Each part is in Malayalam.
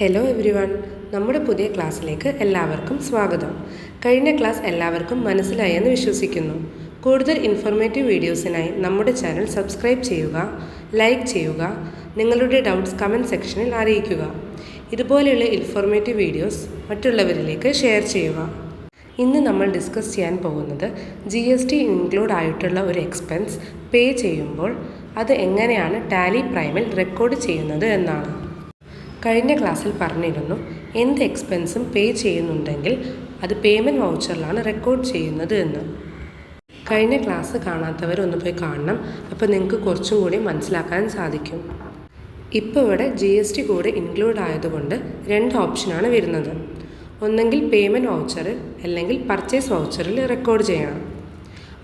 ഹലോ എവ്രി വൺ നമ്മുടെ പുതിയ ക്ലാസ്സിലേക്ക് എല്ലാവർക്കും സ്വാഗതം. കഴിഞ്ഞ ക്ലാസ് എല്ലാവർക്കും മനസ്സിലായെന്ന് വിശ്വസിക്കുന്നു. കൂടുതൽ ഇൻഫോർമേറ്റീവ് വീഡിയോസിനായി നമ്മുടെ ചാനൽ സബ്സ്ക്രൈബ് ചെയ്യുക ലൈക്ക് ചെയ്യുക നിങ്ങളുടെ ഡൗട്ട്സ് കമന്റ് സെക്ഷനിൽ അറിയിക്കുക. ഇതുപോലെയുള്ള ഇൻഫോർമേറ്റീവ് വീഡിയോസ് മറ്റുള്ളവരിലേക്ക് ഷെയർ ചെയ്യുക. ഇന്ന് നമ്മൾ ഡിസ്കസ് ചെയ്യാൻ പോകുന്നത് ജി എസ് ടി ഇൻക്ലൂഡ് ആയിട്ടുള്ള ഒരു എക്സ്പെൻസ് പേ ചെയ്യുമ്പോൾ അത് എങ്ങനെയാണ് ടാലി പ്രൈമിൽ റെക്കോർഡ് ചെയ്യുന്നത് എന്നാണ്. കഴിഞ്ഞ ക്ലാസ്സിൽ പറഞ്ഞിരുന്നു എന്ത് എക്സ്പെൻസും പേ ചെയ്യുന്നുണ്ടെങ്കിൽ അത് പേയ്മെന്റ് വൗച്ചറിലാണ് റെക്കോർഡ് ചെയ്യുന്നത് എന്ന്. കഴിഞ്ഞ ക്ലാസ് കാണാത്തവർ ഒന്ന് പോയി കാണണം അപ്പോൾ നിങ്ങൾക്ക് കുറച്ചും കൂടി മനസ്സിലാക്കാൻ സാധിക്കും. ഇപ്പോൾ ഇവിടെ ജി എസ് ടി കൂടെ ഇൻക്ലൂഡ് ആയതുകൊണ്ട് രണ്ട് ഓപ്ഷനാണ് വരുന്നത്. ഒന്നെങ്കിൽ പേയ്മെന്റ് വൗച്ചറിൽ അല്ലെങ്കിൽ പർച്ചേസ് വൗച്ചറിൽ റെക്കോർഡ് ചെയ്യണം.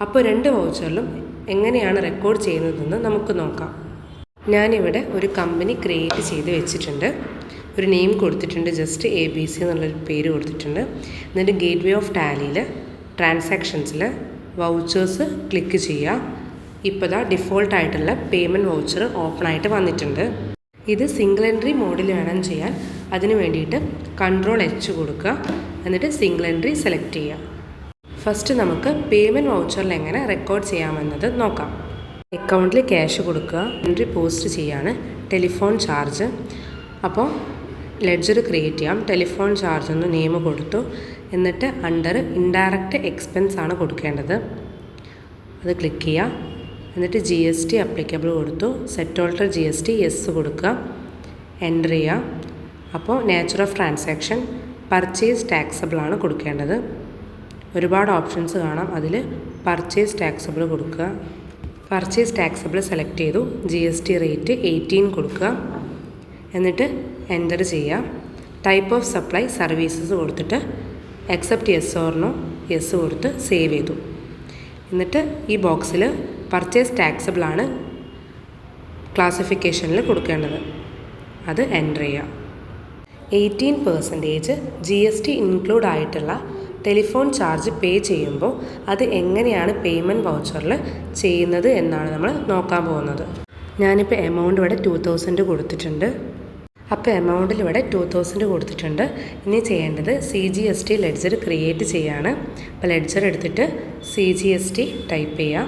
അപ്പോൾ രണ്ട് വൗച്ചറിലും എങ്ങനെയാണ് റെക്കോർഡ് ചെയ്യുന്നതെന്ന് നമുക്ക് നോക്കാം. ഞാനിവിടെ ഒരു കമ്പനി ക്രിയേറ്റ് ചെയ്ത് വെച്ചിട്ടുണ്ട്. ഒരു നെയിം കൊടുത്തിട്ടുണ്ട് ജസ്റ്റ് എ ബി സി എന്നുള്ളൊരു പേര് കൊടുത്തിട്ടുണ്ട്. എന്നിട്ട് ഗേറ്റ് വേ ഓഫ് ടാലിയിൽ ട്രാൻസാക്ഷൻസിൽ വൗച്ചേഴ്സ് ക്ലിക്ക് ചെയ്യുക. ഇപ്പോൾ ദാ ഡിഫോൾട്ടായിട്ടുള്ള പേയ്മെന്റ് വൗച്ചർ ഓപ്പൺ ആയിട്ട് വന്നിട്ടുണ്ട്. ഇത് സിംഗിൾ എൻട്രി മോഡിൽ വേണം ചെയ്യാൻ. അതിന് വേണ്ടിയിട്ട് കൺട്രോൾ എച്ച് കൊടുക്കുക. എന്നിട്ട് സിംഗിൾ എൻട്രി സെലക്ട് ചെയ്യുക. ഫസ്റ്റ് നമുക്ക് പേയ്മെന്റ് വൗച്ചറിൽ എങ്ങനെ റെക്കോർഡ് ചെയ്യാമെന്നത് നോക്കാം. അക്കൗണ്ടിൽ ക്യാഷ് കൊടുക്കുക എൻട്രി പോസ്റ്റ് ചെയ്യാണ് ടെലിഫോൺ ചാർജ്. അപ്പോൾ ലെഡ്ജർ ക്രിയേറ്റ് ചെയ്യാം. ടെലിഫോൺ ചാർജ് എന്ന് നെയിം കൊടുത്തു. എന്നിട്ട് അണ്ടർ ഇൻഡയറക്റ്റ് എക്സ്പെൻസ് ആണ് കൊടുക്കേണ്ടത്. അത് ക്ലിക്ക് ചെയ്യുക എന്നിട്ട് ജി എസ് ടി അപ്ലിക്കബിൾ കൊടുത്തു. Set alter G S T S കൊടുക്കുക. എന്റർ ചെയ്യുക അപ്പോൾ nature of transaction purchase taxable ആണ് കൊടുക്കേണ്ടത്. ഒരുപാട് ഓപ്ഷൻസ് കാണാം. അതിൽ പർച്ചേസ് ടാക്സബിൾ കൊടുക്കുക. പർച്ചേസ് ടാക്സബിൾ സെലക്ട് ചെയ്തു. G S T rate eighteen കൊടുക്കുക. എന്നിട്ട് എന്റർ ചെയ്യുക. ടൈപ്പ് ഓഫ് സപ്ലൈ സർവീസസ് കൊടുത്തിട്ട് accept yes or no yes കൊടുത്ത് സേവ് ചെയ്തു. എന്നിട്ട് ഈ ബോക്സിൽ പർച്ചേസ് ടാക്സബിൾ ആണ് ക്ലാസിഫിക്കേഷനിൽ കൊടുക്കേണ്ടത്. അത് എന്റർ ചെയ്യുക. Eighteen percentage G S T include ആയിട്ടുള്ള ടെലിഫോൺ ചാർജ് പേ ചെയ്യുമ്പോൾ അത് എങ്ങനെയാണ് പേയ്മെന്റ് വൗച്ചറിൽ ചെയ്യുന്നത് എന്നാണ് നമ്മൾ നോക്കാൻ പോകുന്നത്. ഞാനിപ്പോൾ എമൗണ്ട് ഇവിടെ ടു തൗസൻഡ് കൊടുത്തിട്ടുണ്ട്. അപ്പോൾ എമൗണ്ടിൽ ഇവിടെ ടു തൗസൻഡ് കൊടുത്തിട്ടുണ്ട്. ഇനി ചെയ്യേണ്ടത് C G S T ledger create ചെയ്യാണ്. അപ്പോൾ ലെഡ്ജർ എടുത്തിട്ട് C G S T type ചെയ്യാം.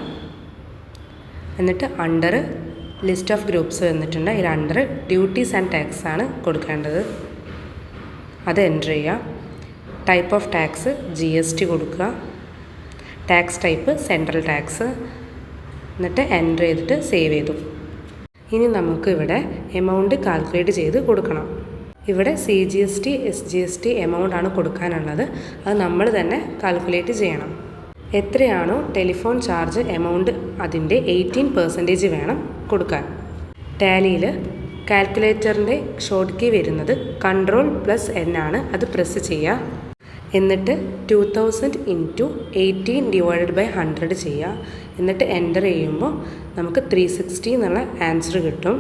എന്നിട്ട് അണ്ടർ ലിസ്റ്റ് ഓഫ് ഗ്രൂപ്പ്സ് വന്നിട്ടുണ്ട്. അതിൽ അണ്ടർ ഡ്യൂട്ടീസ് ആൻഡ് ടാക്സ് ആണ് കൊടുക്കേണ്ടത്. അത് എന്റർ ചെയ്യുക type of tax G S T കൊടുക്കുക. ടാക്സ് ടൈപ്പ് സെൻട്രൽ ടാക്സ് എന്നിട്ട് എന്റർ ചെയ്തിട്ട് സേവ് ചെയ്തു. ഇനി നമുക്ക് ഇവിടെ എമൗണ്ട് കാൽക്കുലേറ്റ് ചെയ്ത് കൊടുക്കണം. ഇവിടെ C G S T S G S T amount ആണ് കൊടുക്കാനുള്ളത്. അത് നമ്മൾ തന്നെ കാൽക്കുലേറ്റ് ചെയ്യണം. എത്രയാണോ ടെലിഫോൺ ചാർജ് എമൗണ്ട് അതിന്റെ എയ്റ്റീൻ പെർസെന്റേജ് വേണം കൊടുക്കാൻ. ടാലിയിൽ കാൽക്കുലേറ്ററിന്റെ ഷോർട്ട് കീ വരുന്നത് കൺട്രോൾ പ്ലസ് എൻ ആണ്. അത് പ്രസ് ചെയ്യുക. എന്നിട്ട് two thousand into eighteen divided by hundred ചെയ്യുക എന്നിട്ട് എന്റർ ചെയ്യുമ്പോൾ നമുക്ക് ത്രീ സിക്സ്റ്റി എന്നുള്ള ആൻസർ കിട്ടും.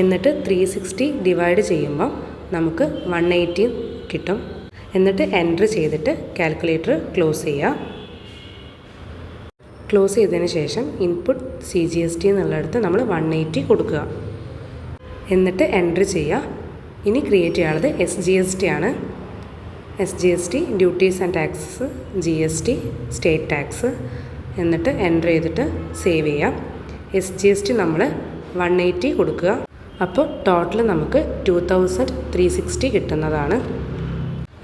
എന്നിട്ട് ത്രീ സിക്സ്റ്റി ഡിവൈഡ് ചെയ്യുമ്പോൾ നമുക്ക് വൺ എയ്റ്റീൻ കിട്ടും. എന്നിട്ട് എന്റർ ചെയ്തിട്ട് കാൽക്കുലേറ്റർ ക്ലോസ് ചെയ്യുക ക്ലോസ് ചെയ്തതിന് ശേഷം input C G S T എന്നുള്ളിടത്ത് നമ്മൾ വൺ എയ്റ്റി കൊടുക്കുക. എന്നിട്ട് എന്റർ ചെയ്യുക ഇനി ക്രിയേറ്റ് ചെയ്യാനുള്ളത് എസ് ജി എസ് ടി ആണ്. S G S T duties and taxes G S T state tax എന്നിട്ട് എന്റർ ചെയ്തിട്ട് സേവ് ചെയ്യാം. എസ് ജി എസ് ടി നമ്മൾ വൺ എയ്റ്റി കൊടുക്കുക. അപ്പോൾ ടോട്ടൽ നമുക്ക് ടു തൗസൻഡ് ത്രീ സിക്സ്റ്റി കിട്ടുന്നതാണ്.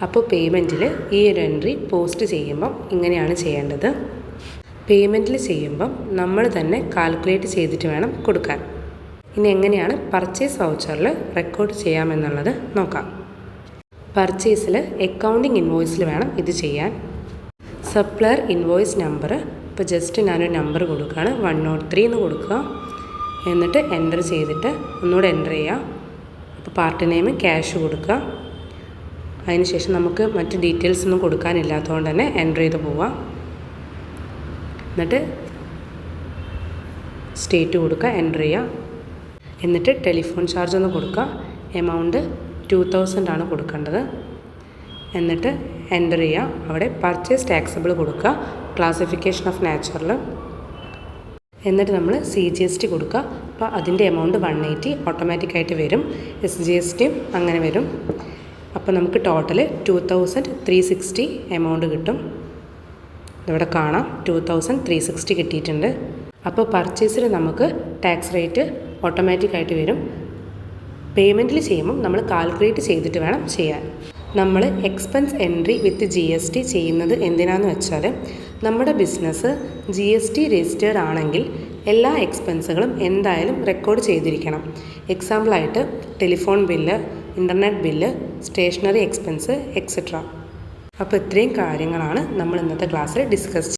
അപ്പോൾ പേയ്മെന്റിൽ ഈ ഒരു എൻട്രി പോസ്റ്റ് ചെയ്യുമ്പം ഇങ്ങനെയാണ് ചെയ്യേണ്ടത്. പേയ്മെന്റിൽ ചെയ്യുമ്പം നമ്മൾ തന്നെ കാൽക്കുലേറ്റ് ചെയ്തിട്ട് വേണം കൊടുക്കാൻ. ഇനി എങ്ങനെയാണ് പർച്ചേസ് വൗച്ചറിൽ റെക്കോർഡ് ചെയ്യാമെന്നുള്ളത് നോക്കാം. പർച്ചേസിൽ അക്കൗണ്ടിങ് ഇൻവോയ്സിൽ വേണം ഇത് ചെയ്യാൻ. സപ്ലയർ ഇൻവോയ്സ് നമ്പർ ഇപ്പോൾ ജസ്റ്റ് ഞാനൊരു നമ്പർ കൊടുക്കുകയാണ്. വൺ നോട്ട് ത്രീ എന്ന് കൊടുക്കുക. എന്നിട്ട് എന്റർ ചെയ്തിട്ട് ഒന്നുകൂടെ എന്റർ ചെയ്യുക. അപ്പോൾ പാർട്ടി നെയിം ക്യാഷ് കൊടുക്കുക. അതിനുശേഷം നമുക്ക് മറ്റ് ഡീറ്റെയിൽസ് ഒന്നും കൊടുക്കാനില്ലാത്തതുകൊണ്ട് തന്നെ എന്റർ ചെയ്ത് പോവാം എന്നിട്ട് സ്റ്റേറ്റ് കൊടുക്കുക എന്റർ ചെയ്യുക. എന്നിട്ട് ടെലിഫോൺ ചാർജ് ഒന്ന് കൊടുക്കുക. എമൗണ്ട് ടു ആണ് കൊടുക്കേണ്ടത്. എന്നിട്ട് എന്റർ ചെയ്യുക അവിടെ പർച്ചേസ് ടാക്സബിൾ കൊടുക്കുക. ക്ലാസിഫിക്കേഷൻ ഓഫ് നാച്ചുറൽ എന്നിട്ട് നമ്മൾ സി ജി എസ് ടി കൊടുക്കുക. അപ്പോൾ അതിന്റെ എമൗണ്ട് വൺ എയ്റ്റി ഓട്ടോമാറ്റിക്കായിട്ട് വരും. എസ് ജി എസ് ടിയും അങ്ങനെ വരും. അപ്പോൾ നമുക്ക് total two thousand three sixty amount കിട്ടും. ഇവിടെ കാണാം. ടു തൗസൻഡ് ത്രീ സിക്സ്റ്റി കിട്ടിയിട്ടുണ്ട്. അപ്പോൾ പർച്ചേസിൽ നമുക്ക് ടാക്സ് റേറ്റ് ഓട്ടോമാറ്റിക്കായിട്ട് വരും. പേയ്മെന്റിൽ ചെയ്യുമ്പം നമ്മൾ കാൽക്കുലേറ്റ് ചെയ്തിട്ട് വേണം ചെയ്യാൻ. നമ്മൾ expense entry with G S T ചെയ്യുന്നത് എന്തിനാണെന്ന് വെച്ചാൽ നമ്മുടെ business G S T registered ആണെങ്കിൽ എല്ലാ എക്സ്പെൻസുകളും എന്തായാലും റെക്കോർഡ് ചെയ്തിരിക്കണം. എക്സാമ്പിളായിട്ട് telephone bill internet bill stationery expense etcetera അപ്പോൾ ഇത്രയും കാര്യങ്ങളാണ് നമ്മൾ ഇന്നത്തെ ക്ലാസ്സിൽ ഡിസ്കസ്